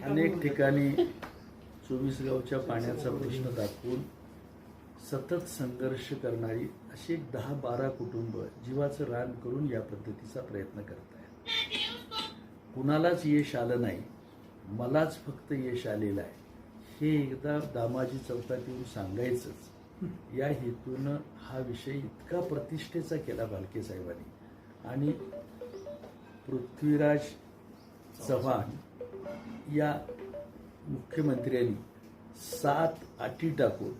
अनेक ठिकाणी चोवीस गावच्या पाण्याचा प्रश्न दाखवून सतत संघर्ष करणारी अशी एक दहा बारा कुटुंब जीवाचं रान करून या पद्धतीचा प्रयत्न करत आहेत. कुणालाच यश आलं नाही मलाच फक्त यश आलेलं आहे हे एकदा दामाजी चौकात येऊन सांगायचंच. या हेतूनं हा विषय इतका प्रतिष्ठेचा केला भालके साहेबांनी. आणि पृथ्वीराज चव्हाण या मुख्यमंत्र्यांनी सात अटी टाकून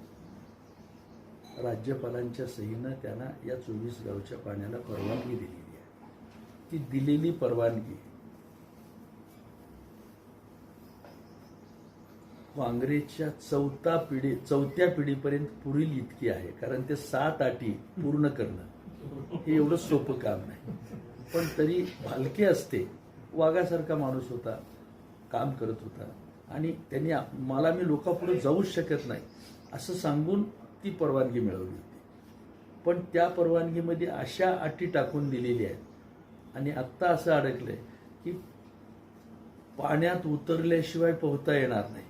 राज्यपालांच्या सहीनं त्यांना या चोवीस गावच्या पाण्याला परवानगी दिलेली आहे. ती दिलेली परवानगी काँग्रेसच्या चौथा पिढी चौथ्या पिढीपर्यंत पुरील इतकी आहे कारण ते सात अटी पूर्ण करणं हे एवढं सोपं काम नाही. पण तरी भालके असते वाघासारखा माणूस होता. काम करत होता. आणि त्यांनी मला मी लोकांपुढे जाऊच शकत नाही असं सांगून ती परवानगी मिळवली होती. पण त्या परवानगीमध्ये अशा अटी टाकून दिलेल्या आहेत. आणि आत्ता असं अडकलंय की पाण्यात उतरल्याशिवाय पोहता येणार नाही.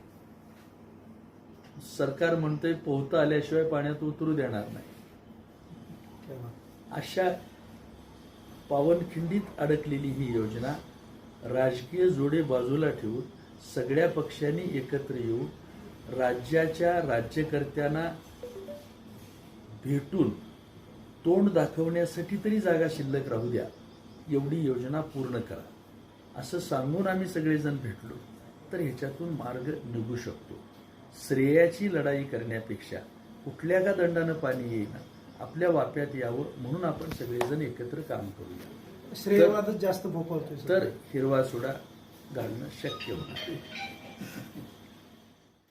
सरकार म्हणतंय पोहता आल्याशिवाय पाण्यात उतरू देणार नाही. अशा पावनखिंडीत अडकलेली ही योजना राजकीय जोडे बाजूला ठेवून सगळ्या पक्षांनी एकत्र येऊन राज्याच्या राज्यकर्त्यांना भेटून तोंड दाखवण्यासाठी तरी जागा शिल्लक राहू द्या. एवढी योजना पूर्ण करा. असं सांगून आम्ही सगळेजण भेटलो तर ह्याच्यातून मार्ग निघू शकतो. श्रेयाची लढाई करण्यापेक्षा कुठल्या का दंडानं पाणी येईना आपल्या वाप्यात यावं म्हणून आपण सगळेजण एकत्र काम करूया. श्रेयवादच जास्त भोपळतो तर हिरवा सुडा घालणं शक्य होणार.